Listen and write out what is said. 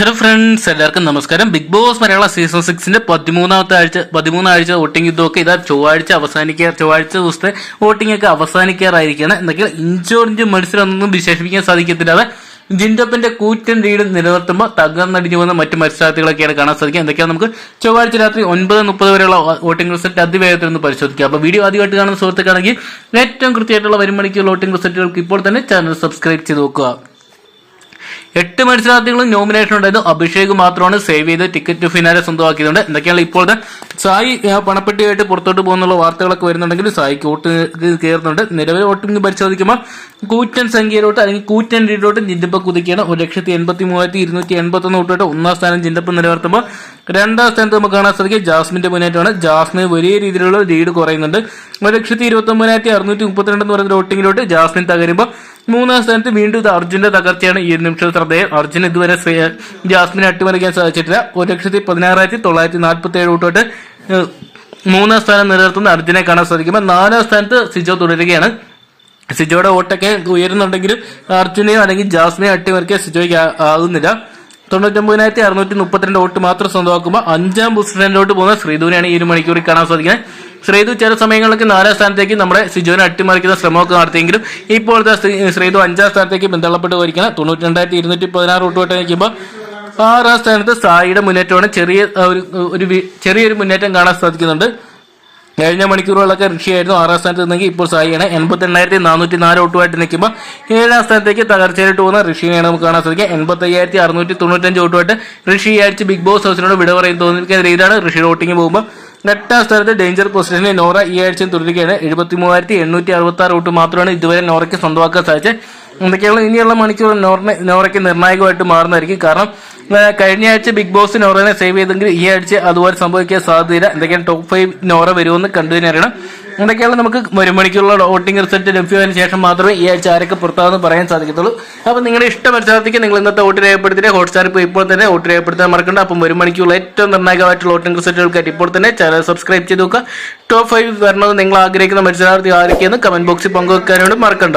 Hello friends എല്ലാവർക്കും നമസ്കാരം. Big boss മലയാള season സിക്സിന്റെ പതിമൂന്നാമത്തെ ആഴ്ച പതിമൂന്നാഴ്ച വോട്ടിംഗ് ഇതൊക്കെ ഇതാ ചൊവ്വാഴ്ച അവസാനിക്കുക ചൊവ്വാഴ്ച ദിവസത്തെ വോട്ടിംഗ് ഒക്കെ അവസാനിക്കാറായിരിക്കുകയാണ്. എന്തൊക്കെയാണ് ഇഞ്ചോടിഞ്ച് മത്സരമൊന്നും വിശേഷിപ്പിക്കാൻ സാധിക്കത്തില്ലാതെ ജിൻഡപ്പിന്റെ കൂറ്റൻ ലീഡ് നിലനിർത്തുമ്പോൾ തകർന്നടിഞ്ഞു പോകുന്ന മറ്റ് മത്സരാർത്ഥികളൊക്കെയാണ് കാണാൻ സാധിക്കുക. എന്തൊക്കെയാണ് നമുക്ക് ചൊവ്വാഴ്ച രാത്രി ഒൻപത് മുപ്പത് വരെയുള്ള വോട്ടിംഗ് റിസൾട്ട് അതിവേഗത്തിൽ ഒന്ന് പരിശോധിക്കുക അപ്പോൾ വീഡിയോ ആദ്യമായിട്ട് കാണുന്ന സുഹൃത്തുക്കാണെങ്കിൽ ഏറ്റവും കൃത്യമായിട്ടുള്ള വരുമണിക്കുള്ള വോട്ടിംഗ് റിസൾട്ടുകൾക്ക് ഇപ്പോൾ തന്നെ ചാനൽ സബ്സ്ക്രൈബ് ചെയ്ത് നോക്കുക. എട്ട് മത്സരാർത്ഥികളും നോമിനേഷൻ ഉണ്ടായിരുന്നു. അഭിഷേക് മാത്രമാണ് സേവ് ചെയ്ത് ടിക്കറ്റ് ഫിനാലെ സ്വന്തമാക്കിയതുകൊണ്ട്. എന്തൊക്കെയാണ് ഇപ്പോഴത്തെ? സായി പണപ്പെട്ടിയായിട്ട് പുറത്തോട്ട് പോകുന്നുള്ള വാർത്തകളൊക്കെ വരുന്നുണ്ടെങ്കിൽ സായിക്ക് വോട്ട് കയറുന്നുണ്ട്. നിലവിലെ വോട്ടിംഗ് പരിശോധിക്കുമ്പോൾ കൂറ്റൻ സംഖ്യയിലോട്ട് അല്ലെങ്കിൽ കൂറ്റൻ ലീഡിലോട്ട് ജിൻഡപ്പ് കുതിക്കുകയാണ്. ഒരു ലക്ഷത്തി എൺപത്തി മൂവായിരത്തി ഇരുന്നൂറ്റി എൺപത്തി ഒന്ന് വോട്ടോട്ട് ഒന്നാം സ്ഥാനം ജിൻഡപ്പ് നിലനിർത്തുമ്പോൾ രണ്ടാം സ്ഥാനത്ത് നമുക്ക് കാണാൻ സാധിക്കും ജാസ്മിന്റെ മുന്നേറ്റമാണ്. ജാസ്മിന് വലിയ രീതിയിലുള്ള ലീഡ് കുറയുന്നുണ്ട്. ഒരു ലക്ഷത്തി ഇരുപത്തി ഒമ്പതിനായിരത്തി അറുന്നൂറ്റി മുപ്പത്തിരണ്ട് എന്ന് പറയുന്ന വോട്ടിങ്ങിലോട്ട് ജാസ്മിൻ തകരുമ്പോൾ മൂന്നാം സ്ഥാനത്ത് വീണ്ടും ഇത് അർജുന്റെ തകർച്ചയാണ് ഈ നിമിഷം ശ്രദ്ധേയം. അർജുൻ ഇതുവരെ ജാസ്മിനെ അട്ടിമറിക്കാൻ സാധിച്ചിട്ടില്ല. ഒരു ലക്ഷത്തി പതിനാറായിരത്തി തൊള്ളായിരത്തി നാൽപ്പത്തി ഏഴ് വോട്ടോട്ട് മൂന്നാം സ്ഥാനം നിലനിർത്തുന്ന അർജുനെ കാണാൻ സാധിക്കുമ്പോൾ നാലാം സ്ഥാനത്ത് സിജോ തുടരുകയാണ്. സിജോയുടെ വോട്ടൊക്കെ ഉയരുന്നുണ്ടെങ്കിലും അർജുനെയോ അല്ലെങ്കിൽ ജാസ്മിനെയോ അട്ടിമറിക്കാൻ സിജോയ്ക്ക് ആകുന്നില്ല. തൊണ്ണൂറ്റൊമ്പതിനായിരത്തി അറുന്നൂറ്റി മുപ്പത്തിരണ്ട് വോട്ട് മാത്രം സ്വന്തമാക്കുമ്പോൾ അഞ്ചാം പൊസിഷനിലോട്ട് പോകുന്ന ശ്രീധുവിനെയാണ് ഈ ഒരു മണിക്കൂറിൽ കാണാൻ സാധിക്കുന്നത്. ശ്രീധു ചില സമയങ്ങളിലൊക്കെ നാലാം സ്ഥാനത്തേക്ക് നമ്മുടെ സിജുവിനെ അട്ടിമറിക്കുന്ന ശ്രമമൊക്കെ നടത്തിയെങ്കിലും ഇപ്പോഴത്തെ ശ്രീതു അഞ്ചാം സ്ഥാനത്തേക്ക് ബന്ധപ്പെട്ട് പോയിരിക്കുന്ന തൊണ്ണൂറ്റി രണ്ടായിരത്തി ഇരുന്നൂറ്റി പതിനാറ് വോട്ട് നയിക്കുമ്പോൾ ആറാം സ്ഥാനത്ത് സായിയുടെ മുന്നേറ്റമാണ് ചെറിയ ഒരു ഒരു ചെറിയൊരു മുന്നേറ്റം കാണാൻ സാധിക്കുന്നുണ്ട്. കഴിഞ്ഞ മണിക്കൂറുകളൊക്കെ ഋഷിയായിരുന്നു ആറാം സ്ഥാനത്ത് നിന്നെങ്കിൽ ഇപ്പോൾ സായിയാണ്. എൺപത്തി എണ്ണായിരത്തി നാനൂറ്റി നാല് ഓട്ടുമായിട്ട് നിൽക്കുമ്പോൾ ഏഴാം സ്ഥാനത്തേക്ക് തകർച്ചയായിട്ട് പോകുന്ന ഋഷിയാണ് നമുക്ക് കാണാൻ സാധിക്കുക. എൺപത്തി അയ്യായിരത്തി അറുന്നൂറ്റി തൊണ്ണൂറ്റഞ്ച് ഓട്ടുമായിട്ട് ഋഷി ആഴ്ച ബിഗ് ബോസ് ഹൗസിനോട് വിട പറയും തോന്നിക്കുന്ന രീതിയിലാണ് ഋഷി വോട്ടിംഗ് പോകുമ്പോൾ എട്ടാം സ്ഥാനത്ത് ഡേഞ്ചർ പൊസിഷനിൽ നോറ ഈ ആഴ്ചയും തുടരുകയാണ്. എഴുപത്തി മൂവായിരത്തി എണ്ണൂറ്റി അറുപത്തി ആറ് വോട്ട് മാത്രമാണ് ഇതുവരെ നോറയ്ക്ക് സ്വന്തമാക്കാൻ സാധിച്ചത്. എന്തൊക്കെയാണ് ഇനിയുള്ള മണിക്കൂർ നോറിനെ നോറയ്ക്ക് നിർണായകമായിട്ട് മാറുന്നതായിരിക്കും. കാരണം കഴിഞ്ഞ ആഴ്ച ബിഗ് ബോസ് നോറനെ സേവ് ചെയ്തെങ്കിൽ ഈ ആഴ്ച അതുപോലെ സംഭവിക്കാൻ സാധ്യത എന്തൊക്കെയാണ് ടോപ്പ് ഫൈവ് നോറ വരുമെന്ന് കണ്ടുതന്നെ അറിയണം. എന്തൊക്കെയാണ് നമുക്ക് ഒരു മണിക്കുള്ള വോട്ടിംഗ് റിസൾട്ട് ലഭ്യമായതിനു ശേഷം മാത്രമേ ഈ ആഴ്ച ആരൊക്കെ പുറത്താവെന്ന് പറയാൻ സാധിക്കത്തുള്ളൂ. അപ്പോൾ നിങ്ങളുടെ ഇഷ്ട മത്സരാർത്ഥിക്ക് നിങ്ങൾ ഇന്നത്തെ വോട്ട് രേഖപ്പെടുത്തിയിട്ട് ഹോട്ട്സ്റ്റാർ ഇപ്പോൾ ഇപ്പോൾ തന്നെ വോട്ട് രേഖപ്പെടുത്താൻ മറക്കണ്ട. അപ്പം ഒരു മണിക്കുള്ള ഏറ്റവും നിർണായകമായിട്ടുള്ള വോട്ടിംഗ് റിസൾട്ടുകൾക്കായിട്ട് ഇപ്പോൾ തന്നെ ചാനൽ സബ്സ്ക്രൈബ് ചെയ്ത് നോക്കുക ടോപ്പ് ഫൈവ് വരണമെന്ന് നിങ്ങൾ ആഗ്രഹിക്കുന്ന മത്സരാർത്ഥി ആരൊക്കെയെന്ന് കമന്റ് ബോക്സിൽ പങ്കുവെക്കാനോട് മറക്കണ്ട.